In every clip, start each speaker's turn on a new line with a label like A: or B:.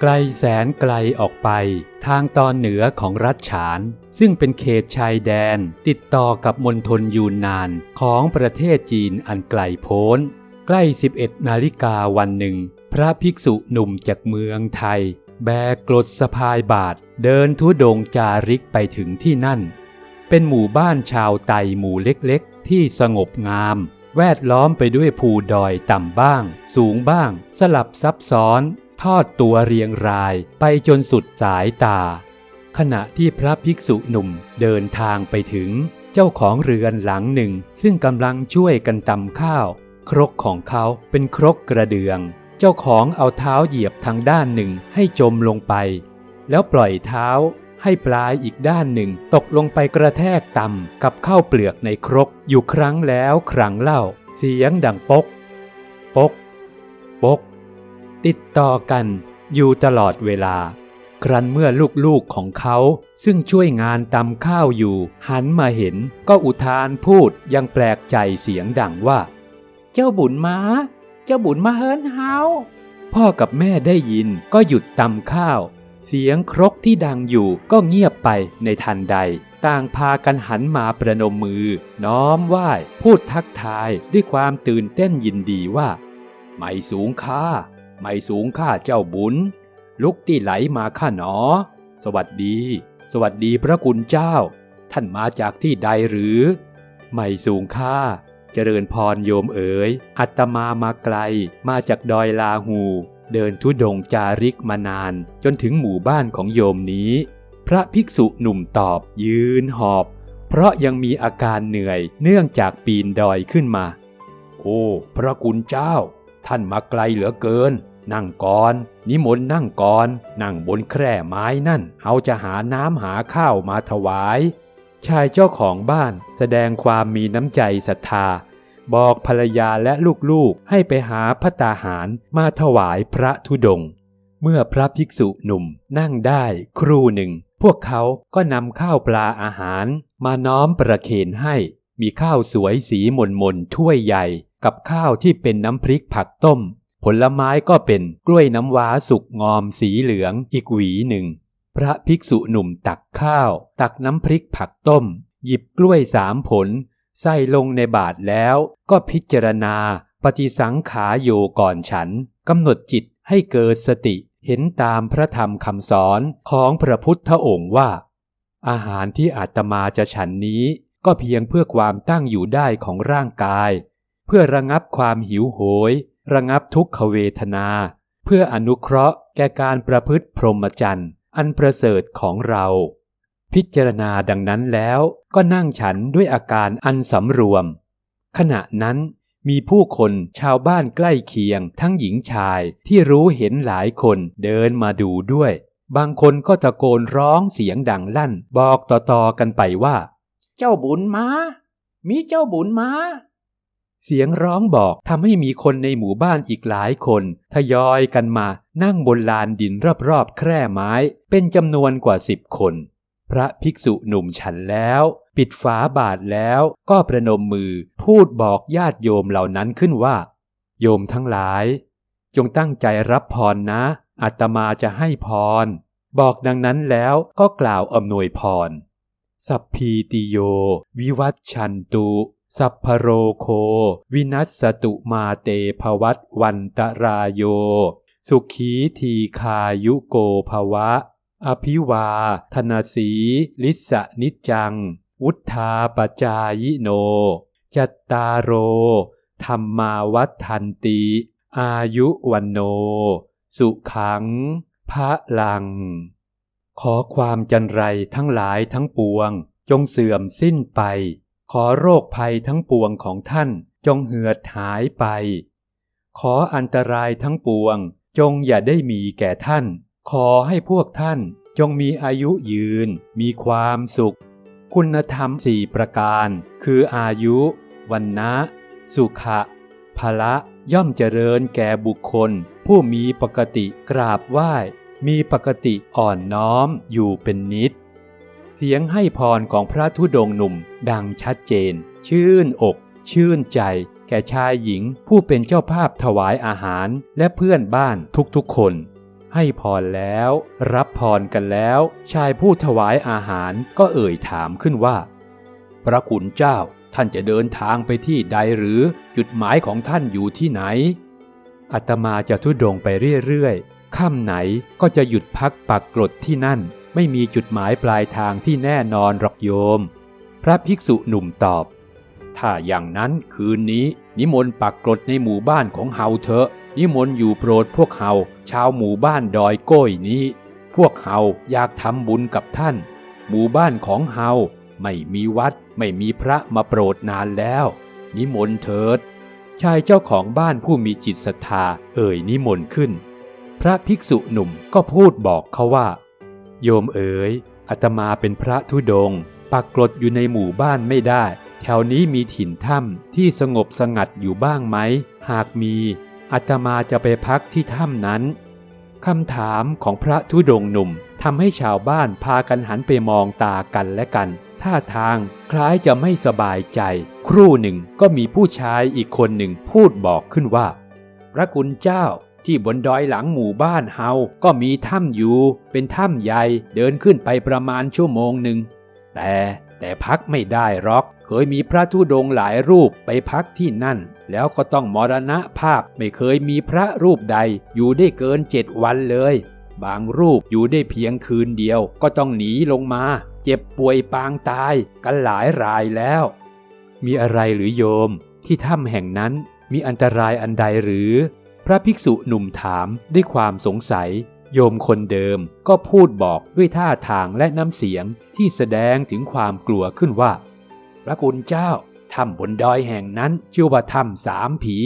A: ไกลแสนไกลออกไป ทางตอนเหนือของรัฐฉาน ซึ่งเป็นเขตชายแดน ติดต่อกับมณฑลยูนนานของประเทศจีนอันไกลโพ้น ใกล้ 11 นาฬิกาวันหนึ่ง พระภิกษุหนุ่มจากเมืองไทย แบกกรดสะพายบาท เดินทุดงจาริกไปถึงที่นั่น เป็นหมู่บ้านชาวไตหมู่เล็กๆ ที่สงบงามแวดล้อมไปด้วยภูดอยต่ำบ้าง สูงบ้าง สลับซับซ้อน ทอดตัวเรียงรายไปจนสุดสายตา ขณะที่พระภิกษุหนุ่มเดินทางไปถึง เจ้าของเรือนหลังหนึ่ง ซึ่งกำลังช่วยกันตำข้าว ครกของเขาเป็นครกกระเดือง เจ้าของเอาเท้าเหยียบทางด้านหนึ่งให้จมลงไป แล้วปล่อยเท้าให้ปลายอีกด้านหนึ่งตกลงไปกระแทกต่ำกับข้าวเปลือกในครกอยู่ครั้งแล้วครั้งเล่า เสียงดังปก ปก ปก ติดต่อกันอยู่ตลอดเวลา ครั้นเมื่อลูกๆของเขาซึ่งช่วยงานตำข้าวอยู่ หันมาเห็นก็อุทานพูดยังแปลกใจเสียงดังว่า เจ้าบุญมา เจ้าบุญมาเฮิรนเฮาพ่อกับแม่ได้ยินก็หยุดตำข้าว เสียงครกที่ดังอยู่ก็เงียบไปในทันใด ต่างพากันหันมาประนมมือ น้อมไหว้พูดทักทายด้วยความตื่นเต้นยินดีว่า ไม่สูงค่า ไม่สูงค่าเจ้าบุญ ลุกที่ไหลมาข้าหนอ สวัสดี สวัสดีพระคุณเจ้า ท่านมาจากที่ใดหรือ ไม่สูงค่าเจริญพรโยมเอ๋ย อัตมามาไกล มาจากดอยลาหู เดินทุดงจาริกมานาน จนถึงหมู่บ้านของโยมนี้ พระภิกษุหนุ่มตอบยืนหอบ เพราะยังมีอาการเหนื่อยเนื่องจากปีนดอยขึ้นมา โอ้ พระคุณเจ้า ท่านมาไกลเหลือเกิน นั่งก่อน นิมนต์นั่งก่อน นั่งบนแคร่ไม้นั่น เอาจะหาน้ำหาข้าวมาถวาย ชายเจ้าของบ้านแสดงความมีน้ำใจศรัทธา บอกภรรยาและลูกๆให้ไปหาพระตาหารมาถวายพระธุดง เมื่อพระภิกษุหนุ่มนั่งได้ครู่หนึ่ง พวกเขาก็นำข้าวปลาอาหารมาน้อมประเคนให้ มีข้าวสวยสีมนมนถ้วยใหญ่กับข้าวที่เป็นน้ำพริกผักต้ม ผลไม้ก็เป็นกล้วยน้ำว้าสุกงอมสีเหลืองอีกหวีหนึ่ง พระภิกษุหนุ่มตักข้าว ตักน้ำพริกผักต้ม หยิบกล้วยสามผล ใส่ลงในบาทแล้วก็พิจารณา ปฏิสังขาโยก่อนฉันกำหนดจิตให้เกิดสติเห็นตามพระธรรมคำสอนของพระพุทธองค์ว่า อาหารที่อาตมาจะฉันนี้ก็เพียงเพื่อความตั้งอยู่ได้ของร่างกาย เพื่อระงับความหิวโหย ระงับทุกขเวทนา เพื่ออนุเคราะห์แก่การประพฤติพรหมจรรย์อันประเสริฐของเรา พิจารณาดังนั้นแล้วก็นั่งฉันด้วยอาการอันสำรวม ขณะนั้นมีผู้คนชาวบ้านใกล้เคียงทั้งหญิงชายที่รู้เห็นหลายคนเดินมาดูด้วย บางคนก็ตะโกนร้องเสียงดังลั่นบอกต่อๆกันไปว่า
B: เจ้าบุญมา มีเจ้าบุญมา
A: เสียงร้องบอกทำให้มีคนในหมู่บ้านอีกหลายคน ทยอยกันมานั่งบนลานดินรอบๆแคร่ไม้ เป็นจำนวนกว่าสิบคน พระภิกษุหนุ่มฉันแล้ว ปิดฝาบาทแล้วก็ประนมมือพูดบอกญาติโยมเหล่านั้นขึ้นว่า โยมทั้งหลาย จงตั้งใจรับพรนะอาตมาจะให้พร บอกดังนั้นแล้วก็กล่าวอำนวยพร สัพพีติโย วิวัตชันตุ สัพพโรโค วินัสสตุมาเตภวัตวันตรายโย สุขีทีคายุโกภวะ อภิวาธนาสี ลิสะนิจัง วุธาปจายิโน จัตตารโรธรรมาวัฏันติ อายุวันโน สุขังพระลัง ขอความจันไรทั้งหลายทั้งปวง จงเสื่อมสิ้นไป ขอโรคภัยทั้งปวงของท่านจงเหือดหายไป ขออันตรายทั้งปวงจงอย่าได้มีแก่ท่าน ขอให้พวกท่านจงมีอายุยืน มีความสุข คุณธรรมสี่ประการ คืออายุ วันนะ สุขะพละย่อมเจริญแก่บุคคล ผู้มีปกติกราบไหว้ มีปกติอ่อนน้อมอยู่เป็นนิด สียงให้พรของพระธุดงค์หนุ่มดังชัดเจน ชื่นอก ชื่นใจ แก่ชายหญิงผู้เป็นเจ้าภาพถวายอาหารและเพื่อนบ้านทุกๆคน ให้พรแล้ว รับพรกันแล้ว ชายผู้ถวายอาหารก็เอ่ยถามขึ้นว่า พระคุณเจ้าท่านจะเดินทางไปที่ใดหรือจุดหมายของท่านอยู่ที่ไหนอาตมาจะทุดงไปเรื่อยๆค่ำไหนก็จะหยุดพักปักกรดที่นั่น ไม่มีจุดหมายปลายทางที่แน่นอนหรอกโยม พระภิกษุหนุ่มตอบ ถ้าอย่างนั้นคืนนี้ นิมนต์ปักกรดในหมู่บ้านของเฮาเถอะ นิมนต์อยู่โปรดพวกเฮาชาวหมู่บ้านดอยโก้ยนี้ พวกเฮาอยากทำบุญกับท่าน หมู่บ้านของเฮาไม่มีวัดไม่มีพระมาโปรดนานแล้ว นิมนต์เถิด ชายเจ้าของบ้านผู้มีจิตศรัทธาเอ่ยนิมนต์ขึ้น พระภิกษุหนุ่มก็พูดบอกเขาว่า โยมเอ๋ยอาตมาเป็นพระธุดงปักกรดอยู่ในหมู่บ้านไม่ได้ แถวนี้มีถิ่นถ้ำที่สงบสงัดอยู่บ้างไหม หากมีอาตมาจะไปพักที่ถ้ำนั้นคำถามของพระธุดงหนุ่มทำให้ชาวบ้านพากันหันไปมองตากันและกัน ท่าทางคล้ายจะไม่สบายใจ ครู่หนึ่งก็มีผู้ชายอีกคนหนึ่งพูดบอกขึ้นว่า พระคุณเจ้า ที่บนดอยหลังหมู่บ้านเฮา ก็มีถ้ำอยู่ เป็นถ้ำใหญ่ เดินขึ้นไปประมาณชั่วโมงหนึ่ง แต่แต่พักไม่ได้หรอก เคยมีพระธุดงหลายรูปไปพักที่นั่น แล้วก็ต้องมรณะภาพไม่เคยมีพระรูปใด อยู่ได้เกินเจ็ดวันเลย บางรูปอยู่ได้เพียงคืนเดียว ก็ต้องหนีลงมา เจ็บป่วยปางตายกันหลายรายแล้ว มีอะไรหรือโยม ที่ถ้ำแห่งนั้นมีอันตรายอันใดหรือ พระภิกษุหนุ่มถามด้วยความสงสัย โยมคนเดิมก็พูดบอกด้วยท่าทางและน้ำเสียงที่แสดงถึงความกลัวขึ้นว่า พระคุณเจ้าถ้ำบนดอยแห่งนั้นชื่อว่าถ้ำสามผี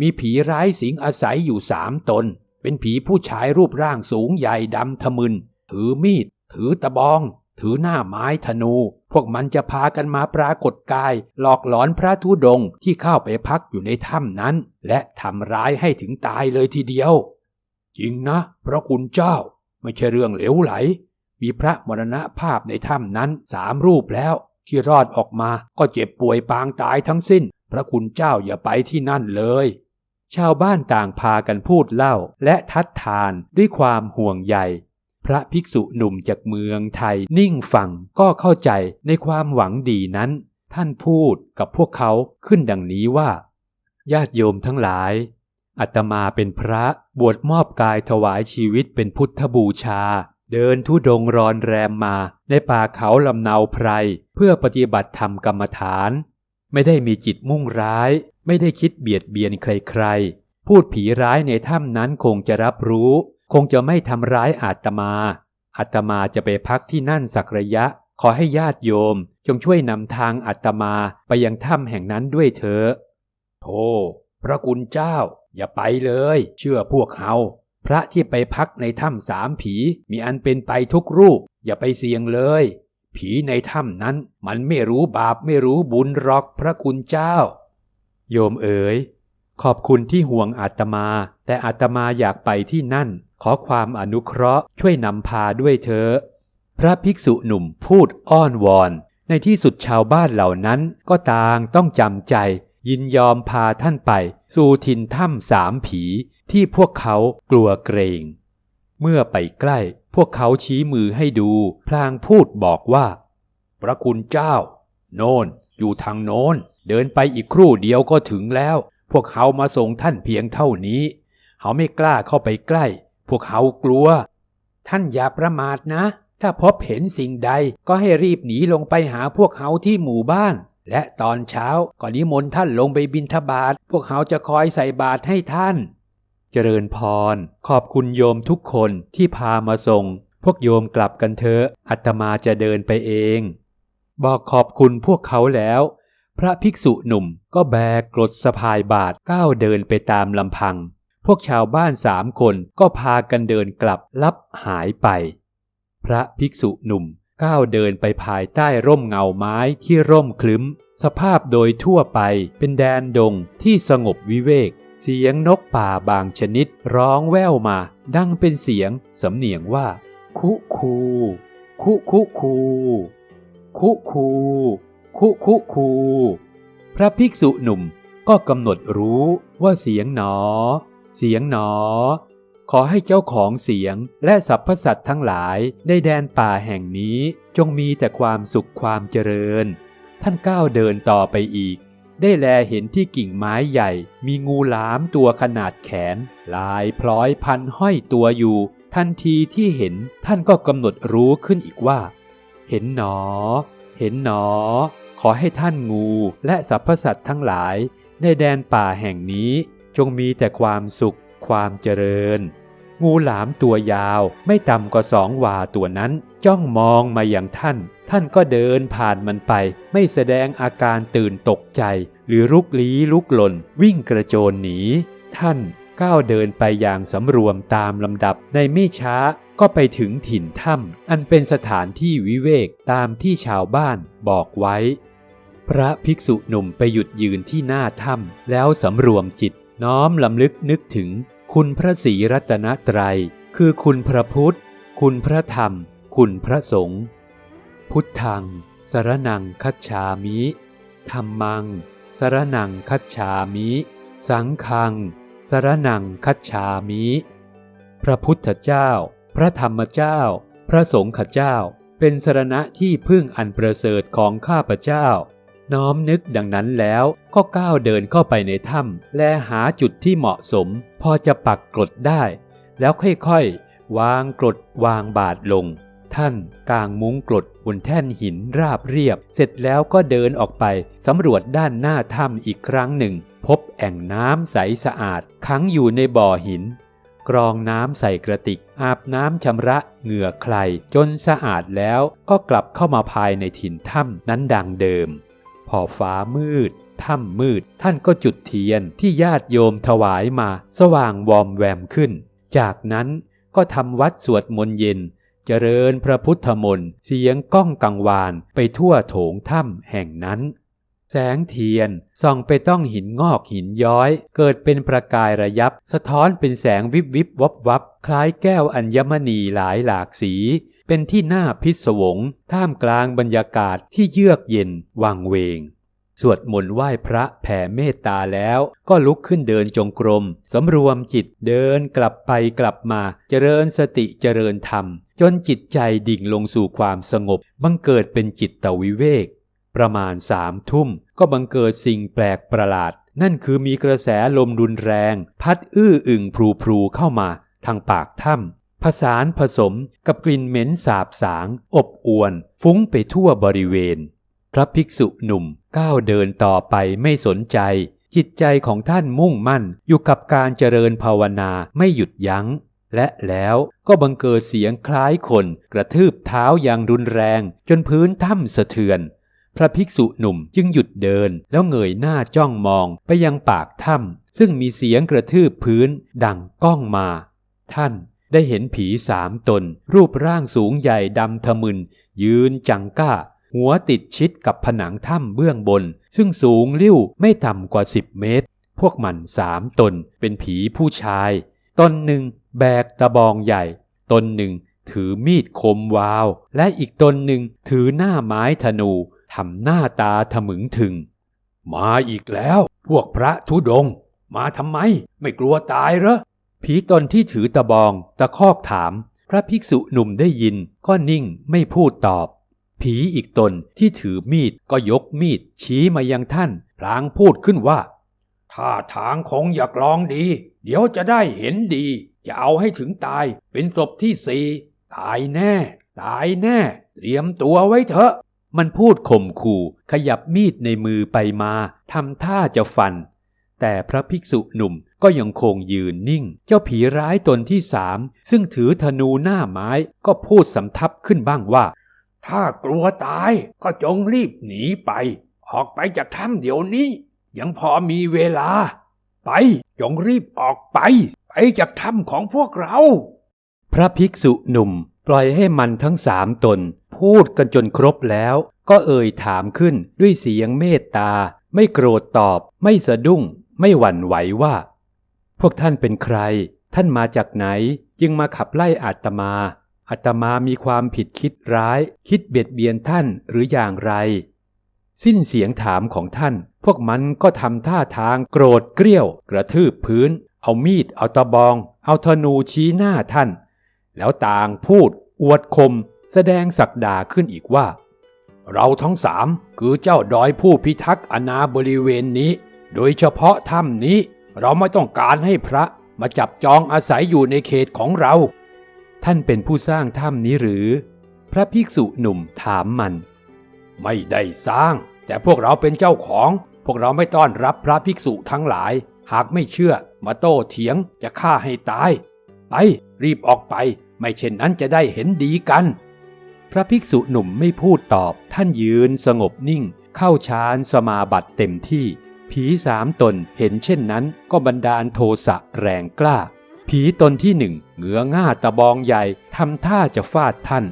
A: มีผีร้ายสิงอาศัยอยู่สามตน เป็นผีผู้ชายรูปร่างสูงใหญ่ดำทะมึน ถือมีด ถือตะบอง ถือหน้าไม้ธนู พวกมันจะพากันมาปรากฏกาย หลอกหลอนพระธุดงที่เข้าไปพักอยู่ในถ้ำนั้น และทำร้ายให้ถึงตายเลยทีเดียว จริงนะ พระคุณเจ้า ไม่ใช่เรื่องเหลวไหล มีพระมรณภาพในถ้ำนั้นสามรูปแล้ว ที่รอดออกมาก็เจ็บป่วยปางตายทั้งสิ้น พระคุณเจ้าอย่าไปที่นั่นเลยชาวบ้านต่างพากันพูดเล่าและทัดทานด้วยความห่วงใย พระภิกษุหนุ่มจากเมืองไทยนิ่งฟังก็เข้าใจในความหวังดีนั้น ท่านพูดกับพวกเขาขึ้นดังนี้ว่า ญาติโยมทั้งหลายอาตมาเป็นพระบวชมอบกายถวายชีวิตเป็นพุทธบูชา เดินทุดงค์รอนแรมมา ในป่าเขาลำเนาไพร เพื่อปฏิบัติธรรมกรรมฐาน ไม่ได้มีจิตมุ่งร้าย ไม่ได้คิดเบียดเบียนใครๆ พูดผีร้ายในถ้ำนั้นคงจะรับรู้ คงจะไม่ทำร้ายอาตมา อาตมาจะไปพักที่นั่นสักระยะ ขอให้ญาติโยม จงช่วยนำทางอาตมาไปยังถ้ำแห่งนั้นด้วยเถอะโธ่พระคุณเจ้า อย่าไปเลย เชื่อพวกเฮาพระที่ไปพักในถ้ำสามผีมีอันเป็นไปทุกรูป อย่าไปเสี่ยงเลย ผีในถ้ำนั้นมันไม่รู้บาปไม่รู้บุญหรอกพระคุณเจ้า โยมเอ๋ยขอบคุณที่ห่วงอาตมา แต่อาตมาอยากไปที่นั่น ขอความอนุเคราะห์ช่วยนำพาด้วยเถอะพระภิกษุหนุ่มพูดอ้อนวอน ในที่สุดชาวบ้านเหล่านั้นก็ต่างต้องจำใจ ยินยอมพาท่านไป สู่ถิ่นถ้ำสามผี ที่พวกเขากลัวเกรง เมื่อไปใกล้พวกเขาชี้มือให้ดู พลางพูดบอกว่า พระคุณเจ้า โน่นอยู่ทางโน้น เดินไปอีกครู่เดียวก็ถึงแล้ว พวกเขามาส่งท่านเพียงเท่านี้ เขาไม่กล้าเข้าไปใกล้ วกเขากลัว ท่านอย่าประมาทนะ ถ้าพบเห็นสิ่งใดก็ให้รีบหนีลงไปหาพวกเขาที่หมู่บ้าน และตอนเช้าก็นิมนต์ท่านลงไปบิณฑบาตพวกเขาจะคอยใส่บาตรให้ท่าน เจริญพร ขอบคุณโยมทุกคนที่พามาส่ง พวกโยมกลับกันเถอะอาตมาจะเดินไปเอง บอกขอบคุณพวกเขาแล้ว พระภิกษุหนุ่มก็แบกกรดสะพายบาทก้าวเดินไปตามลำพัง พวกชาวบ้านสามคนก็พากันเดินกลับลับหายไป พระภิกษุหนุ่มก้าวเดินไปภายใต้ร่มเงาไม้ที่ร่มคลึ้ม สภาพโดยทั่วไปเป็นแดนดงที่สงบวิเวก เสียงนกป่าบางชนิดร้องแว่วมา ดังเป็นเสียงสำเนียงว่า คุคู คุคุคู คุคู คุคุคู พระภิกษุหนุ่มก็กำหนดรู้ว่าเสียงหนอ เสียงหนอขขอให้เจ้าของเสียงและสรรพสัตว์ทั้งหลายในแดนป่าแห่งนี้จงมีแต่ความสุขความเจริญ ท่านก้าวเดินต่อไปอีก ได้แลเห็นที่กิ่งไม้ใหญ่ มีงูหลามตัวขนาดแขน ลายพลอยพันห้อยตัวอยู่ ทันทีที่เห็นท่านก็กำหนดรู้ขึ้นอีกว่า เห็นหนอ เห็นหนอ ขอให้ท่านงูและสรรพสัตว์ทั้งหลายในแดนป่าแห่งนี้ จงมีแต่ความสุขความเจริญ งูหลามตัวยาวไม่ต่ำกว่าสองวาตัวนั้น จ้องมองมาอย่างท่าน ท่านก็เดินผ่านมันไป ไม่แสดงอาการตื่นตกใจ หรือลุกลี้ลุกหล่น วิ่งกระโจนหนี ท่านก้าวเดินไปอย่างสำรวมตามลำดับในไม่ช้าก็ไปถึงถิ่นถ้ำอันเป็นสถานที่วิเวกตามที่ชาวบ้านบอกไว้ พระภิกษุหนุ่มไปหยุดยืนที่หน้าถ้ำแล้วสำรวมจิต น้อมลำลึกนึกถึงคุณพระศรีรัตนตรัย คือคุณพระพุทธ คุณพระธรรม คุณพระสงฆ์ พุทธัง สรนังคัจฉามิ ธรรมัง สรนังคัจฉามิ สังฆัง สรนังคัจฉามิ พระพุทธเจ้า พระธรรมเจ้า พระสงฆ์ข้าเจ้า เป็นสรณะที่พึ่งอันประเสริฐของข้าพเจ้า น้อมนึกดังนั้นแล้วก็ก้าวเดินเข้าไปในถ้ำและหาจุดที่เหมาะสม พอจะปักกรดได้ แล้วค่อยๆ วางกรดวางบาทลง ท่านกางมุ้งกรดบนแท่นหินราบเรียบ เสร็จแล้วก็เดินออกไปสำรวจด้านหน้าถ้ำอีกครั้งหนึ่ง พบแอ่งน้ำใสสะอาดขังอยู่ในบ่อหิน กรองน้ำใส่กระติก อาบน้ำชำระเหงื่อใครจนสะอาดแล้วก็กลับเข้ามาภายในถิ่นถ้ำนั้นดังเดิม พอฟ้ามืดถ้ำมืด ท่านก็จุดเทียนที่ญาติโยมถวายมาสว่างวอมแวมขึ้น จากนั้นก็ทำวัดสวดมนต์เย็น เจริญพระพุทธมนต์เสียงก้องกังวานไปทั่วโถงถ้ำแห่งนั้น แสงเทียนส่องไปต้องหินงอกหินย้อย เกิดเป็นประกายระยับ สะท้อนเป็นแสงวิบวิบวับวับ คล้ายแก้วอัญมณีหลายหลากสี เป็นที่น่าพิศวง ท่ามกลางบรรยากาศที่เยือกเย็นวังเวง สวดมนต์ไหว้พระแผ่เมตตาแล้วก็ลุกขึ้นเดินจงกรมสำรวมจิตเดินกลับไปกลับมาเจริญสติเจริญธรรม จนจิตใจดิ่งลงสู่ความสงบ บังเกิดเป็นจิตตวิเวก ประมาณสามทุ่มก็บังเกิดสิ่งแปลกประหลาด นั่นคือมีกระแสลมรุนแรง พัดอื้ออึ่งพลูพลูเข้ามาทางปากถ้ำ ผสานผสมกับกลิ่นเหม็นสาบสาง อบอวน ฟุ้งไปทั่วบริเวณ พระภิกษุหนุ่มก้าวเดินต่อไปไม่สนใจ จิตใจของท่านมุ่งมั่นอยู่กับการเจริญภาวนาไม่หยุดยัง้ง และแล้วก็บังเกิดเสียงคล้ายคนกระทืบเท้าอย่างรุนแรง จนพื้นถ้ำสะเทือน พระภิกษุหนุ่มจึงหยุดเดินแล้วเงยหน้าจ้องมองไปยังปากถ้ำซึ่งมีเสียงกระทืบพื้นดังก้องมา ท่าน ได้เห็นผีสามตน รูปร่างสูงใหญ่ดำทะมึน ยืนจังก้า หัวติดชิดกับผนังถ้ำเบื้องบน ซึ่งสูงลิ่วไม่ต่ำกว่าสิบเมตร พวกมันสามตนเป็นผีผู้ชาย ตนหนึ่งแบกตะบองใหญ่ ตนหนึ่งถือมีดคมวาว และอีกตนหนึ่งถือหน้าไม้ธนูทำหน้าตาถมึงถึง มาอีกแล้ว พวกพระธุดง มาทำไม ไม่กลัวตายเหรอ ผีตนที่ถือตะบอง ตะคอกถาม พระภิกษุหนุ่มได้ยิน ก็นิ่งไม่พูดตอบ ผีอีกตนที่ถือมีดก็ยกมีด ชี้มายังท่าน พลางพูดขึ้นว่าท่าทางคงอยากลองดี เดี๋ยวจะได้เห็นดี จะเอาให้ถึงตาย เป็นศพที่สี่ตายแน่ ตายแน่ เตรียมตัวไว้เถอะ มันพูดข่มขู่ ขยับมีดในมือไปมาทำท่าจะฟัน แต่พระภิกษุหนุ่ม ก็ยังคงยืนนิ่ง เจ้าผีร้ายตนที่สามซึ่งถือธนูหน้าไม้ก็พูดสำทับขึ้นบ้างว่า ถ้ากลัวตายก็จงรีบหนีไป ออกไปจากถ้ำเดี๋ยวนี้ ยังพอมีเวลา ไป จงรีบออกไป ไปจากถ้ำของพวกเรา พระภิกษุหนุ่มปล่อยให้มันทั้งสามตน พูดกันจนครบแล้ว ก็เอ่ยถามขึ้นด้วยเสียงเมตตา ไม่โกรธตอบ ไม่สะดุ้ง ไม่หวั่นไหวว่า พวกท่านเป็นใคร ท่านมาจากไหน จึงมาขับไล่อาตมา อาตมามีความผิดคิดร้าย คิดเบียดเบียนท่านหรืออย่างไร สิ้นเสียงถามของท่าน พวกมันก็ทำท่าทางโกรธเกรี้ยว กระทืบพื้น เอามีด เอาตะบอง เอาธนูชี้หน้าท่าน แล้วต่างพูด อวดคม แสดงศักดาขึ้นอีกว่า เราทั้งสามคือเจ้าดอยผู้พิทักษ์อนาบริเวณนี้ โดยเฉพาะถ้ำนี้ เราไม่ต้องการให้พระมาจับจองอาศัยอยู่ในเขตของเรา ท่านเป็นผู้สร้างถ้ำนี้หรือ พระภิกษุหนุ่มถามมัน ไม่ได้สร้าง แต่พวกเราเป็นเจ้าของ พวกเราไม่ต้อนรับพระภิกษุทั้งหลาย หากไม่เชื่อมาโต้เถียงจะฆ่าให้ตาย ไป รีบออกไป ไม่เช่นนั้นจะได้เห็นดีกัน พระภิกษุหนุ่มไม่พูดตอบ ท่านยืนสงบนิ่ง เข้าฌานสมาบัติเต็มที่ ผีสามตนเห็นเช่นนั้นก็บันดาลโทสะแรงกล้า ผีตนที่หนึ่งเหงือง่าตะบองใหญ่ทำท่าจะฟาดท่าน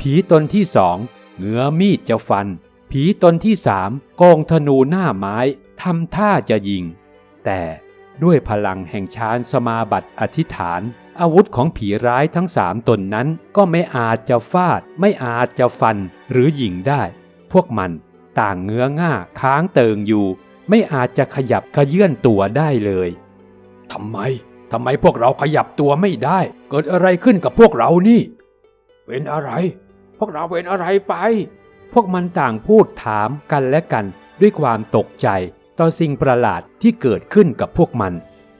A: ผีตนที่สองเหงือมีดจะฟัน ผีตนที่สามโกงธนูหน้าไม้ทำท่าจะยิง แต่ด้วยพลังแห่งฌานสมาบัติอธิษฐาน อาวุธของผีร้ายทั้งสามตนนั้นก็ไม่อาจจะฟาด ไม่อาจจะฟันหรือยิงได้ พวกมันต่างเงื้อง่าค้างเติงอยู่ ไม่อาจจะขยับขยื่นตัวได้เลยทำไมทำไมพวกเราขยับตัวไม่ได้ เกิดอะไรขึ้นกับพวกเรานี่ เป็นอะไร พวกเราเป็นอะไรไป พวกมันต่างพูดถามกันและกันด้วยความตกใจต่อสิ่งประหลาดที่เกิดขึ้นกับพวกมัน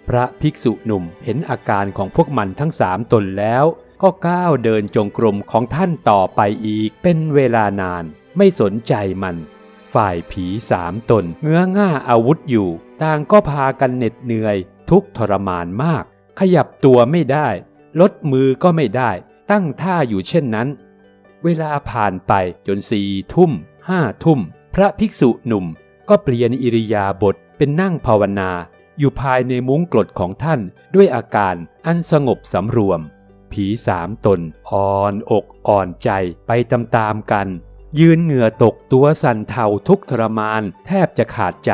A: พระภิกษุหนุ่มเห็นอาการของพวกมันทั้งสามตนแล้ว ก็ก้าวเดินจงกรมของท่านต่อไปอีกเป็นเวลานานไม่สนใจมัน ฝ่ายผีสามตนเงื้อง่าอาวุธอยู่ ต่างก็พากันเหน็ดเหนื่อย ทุกทรมานมาก ขยับตัวไม่ได้ ลดมือก็ไม่ได้ ตั้งท่าอยู่เช่นนั้น เวลาผ่านไปจนสี่ทุ่มห้าทุ่ม พระภิกษุหนุ่มก็เปลี่ยนอิริยาบถเป็นนั่งภาวนา อยู่ภายในมุ้งกรดของท่านด้วยอาการอันสงบสำรวม ผีสามตนอ่อนอกอ่อนใจไปตามๆกัน ยืนเหงื่อตกตัวสั่นเทาทุกทรมาน แทบจะขาดใจ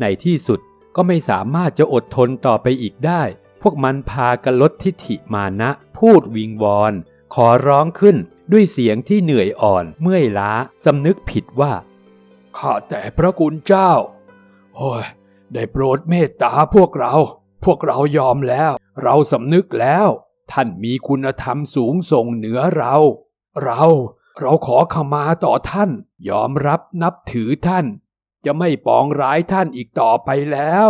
A: ในที่สุดก็ไม่สามารถจะอดทนต่อไปอีกได้ พวกมันพากันลดทิฐิมานะ พูดวิงวอน ขอร้องขึ้นด้วยเสียงที่เหนื่อยอ่อนเมื่อยล้าสำนึกผิดว่าข้าแต่พระคุณเจ้า โอ้ย ได้โปรดเมตตาพวกเรา พวกเรายอมแล้ว เราสำนึกแล้ว ท่านมีคุณธรรมสูงส่งเหนือเรา เรา เราขอขมาต่อท่าน ยอมรับนับถือท่าน จะไม่ปองร้ายท่านอีกต่อไปแล้ว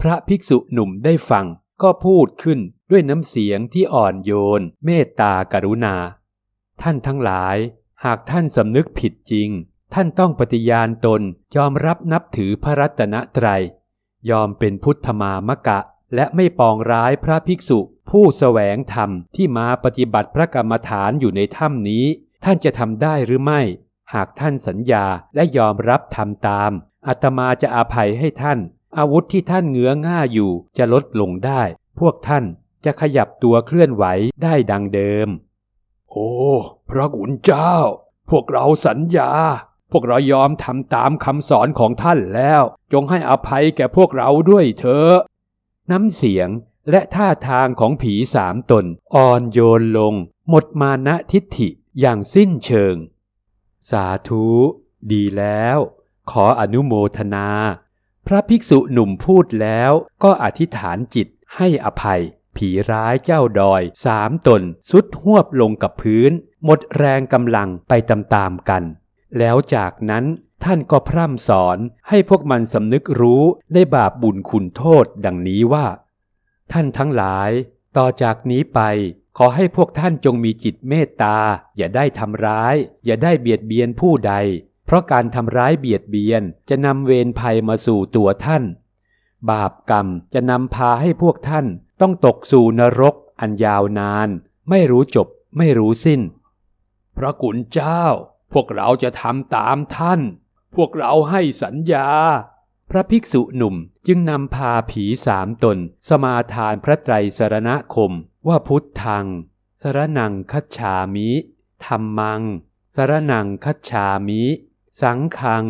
A: พระภิกษุหนุ่มได้ฟังก็พูดขึ้นด้วยน้ำเสียงที่อ่อนโยน เมตตากรุณา ท่านทั้งหลาย หากท่านสำนึกผิดจริง ท่านต้องปฏิญาณตนยอมรับนับถือพระรัตนตรัย ยอมเป็นพุทธมามกะ และไม่ปองร้ายพระภิกษุ ผู้แสวงธรรมที่มาปฏิบัติพระกรรมฐานอยู่ในถ้ำนี้ ท่านจะทำได้หรือไม่ หากท่านสัญญาและยอมรับทำตามอาตมาจะอาภัยให้ท่าน อาวุธที่ท่านเงื้อง่าอยู่จะลดลงได้ พวกท่านจะขยับตัวเคลื่อนไหวได้ดังเดิม โอ้ พระกุณเจ้า พวกเราสัญญา พวกเรายอมทำตามคำสอนของท่านแล้ว จงให้อภัยแก่พวกเราด้วยเถอะ น้ำเสียงและท่าทางของผีสามตนอ่อนโยนลง หมดมานะทิฏฐิ อย่างสิ้นเชิง สาธุ ดีแล้ว ขออนุโมทนา พระภิกษุหนุ่มพูดแล้วก็อธิษฐานจิตให้อภัย ผีร้ายเจ้าดอยสามตนสุดหวบลงกับพื้น หมดแรงกำลังไปตามๆกัน แล้วจากนั้นท่านก็พร่ำสอนให้พวกมันสำนึกรู้ในบาปบุญคุณโทษดังนี้ว่า ท่านทั้งหลาย ต่อจากนี้ไป ขอให้พวกท่านจงมีจิตเมตตา อย่าได้ทำร้าย อย่าได้เบียดเบียนผู้ใด เพราะการทำร้ายเบียดเบียนจะนำเวรภัยมาสู่ตัวท่าน บาปกรรมจะนำพาให้พวกท่านต้องตกสู่นรกอันยาวนาน ไม่รู้จบไม่รู้สิ้น พระกุณเจ้า พวกเราจะทำตามท่าน พวกเราให้สัญญา พระภิกษุหนุ่มจึงนำพาผีสามตน สมาทานพระไตรสรณคม ว่าพุทธัง สรนังคัจฉามิธรรมัง สรนังคัจฉามิ สังฆัง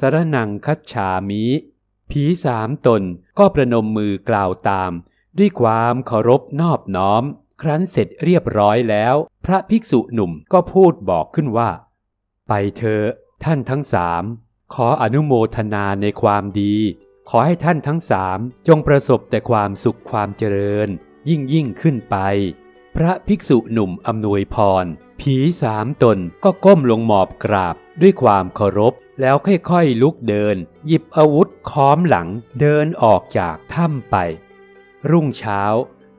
A: สรนังคัจฉามิ ผีสามตนก็ประนมมือกล่าวตาม ด้วยความเคารพนอบน้อม ครั้นเสร็จเรียบร้อยแล้ว พระภิกษุหนุ่มก็พูดบอกขึ้นว่า ไปเถอะท่านทั้งสามขออนุโมทนาในความดี ขอให้ท่านทั้งสามจงประสบแต่ความสุขความเจริญ ยิ่งยิ่งขึ้นไป พระภิกษุหนุ่มอำนวยพร ผีสามตนก็ก้มลงหมอบกราบด้วยความเคารพแล้วค่อยๆลุกเดิน หยิบอาวุธค้อมหลังเดินออกจากถ้ำไป รุ่งเช้า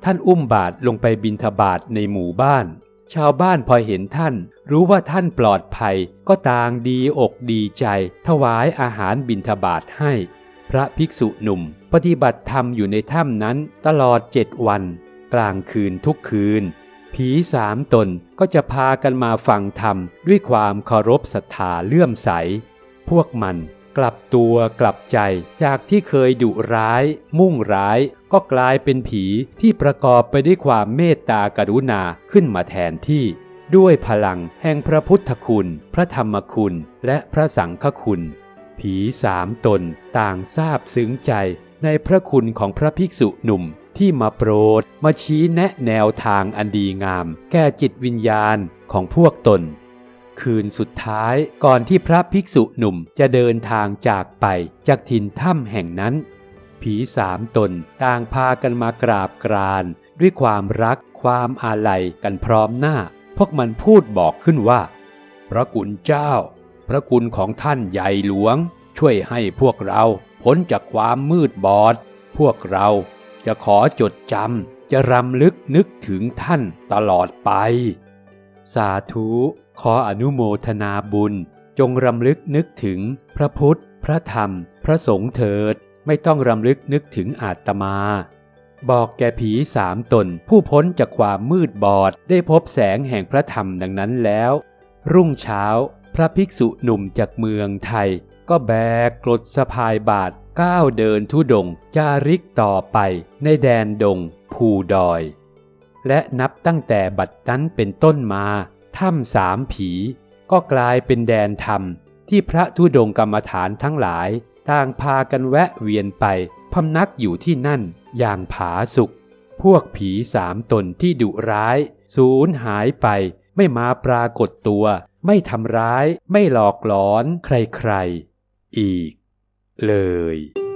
A: ท่านอุ้มบาทลงไปบินทบาทในหมู่บ้าน ชาวบ้านพอเห็นท่าน รู้ว่าท่านปลอดภัยก็ต่างดีอกดีใจ ถวายอาหารบินทบาทให้ พระภิกษุหนุ่ม ปฏิบัติธรรมอยู่ในถ้ำนั้นตลอดเจ็ดวัน กลางคืนทุกคืน ผีสามตนก็จะพากันมาฟังธรรมด้วยความเคารพศรัทธาเลื่อมใส พวกมันกลับตัวกลับใจจากที่เคยดุร้าย มุ่งร้าย ก็กลายเป็นผีที่ประกอบไปด้วยความเมตตากรุณาขึ้นมาแทนที่ ด้วยพลังแห่งพระพุทธคุณ พระธรรมคุณ และพระสังฆคุณ ผีสามตนต่างทราบซึ้งใจในพระคุณของพระภิกษุหนุ่มที่มาโปรดมาชี้แนะแนวทางอันดีงาม แก่จิตวิญญาณของพวกตน คืนสุดท้ายก่อนที่พระภิกษุหนุ่มจะเดินทางจากไปจากถิ่นถ้ำแห่งนั้น ผีสามตนต่างพากันมากราบกรานด้วยความรักความอาลัยกันพร้อมหน้า พวกมันพูดบอกขึ้นว่า พระคุณเจ้า พระคุณของท่านใหญ่หลวง ช่วยให้พวกเราพ้นจากความมืดบอด พวกเราจะขอจดจำจะรำลึกนึกถึงท่านตลอดไป สาธุขออนุโมทนาบุญ จงรำลึกนึกถึงพระพุทธ พระธรรม พระสงฆ์เถิด ไม่ต้องรำลึกนึกถึงอาตมา บอกแก่ผีสามตน ผู้พ้นจากความมืดบอดได้พบแสงแห่งพระธรรมดังนั้นแล้ว รุ่งเช้า พระภิกษุหนุ่มจากเมืองไทย ก็แบกกรดสะพายบาทก้าวเดินทุดงจาริกต่อไปในแดนดงภูดอย และนับตั้งแต่บัดนั้นเป็นต้นมาถ้ำสามผี ก็กลายเป็นแดนธรรม ที่พระธุดงกรรมฐานทั้งหลาย ต่างพากันแวะเวียนไปพำนักอยู่ที่นั่นอย่างผาสุกพวกผีสามตนที่ดุร้าย สูญหายไปไม่มาปรากฏตัว ไม่ทำร้ายไม่หลอกหลอนใครๆ อีกเลย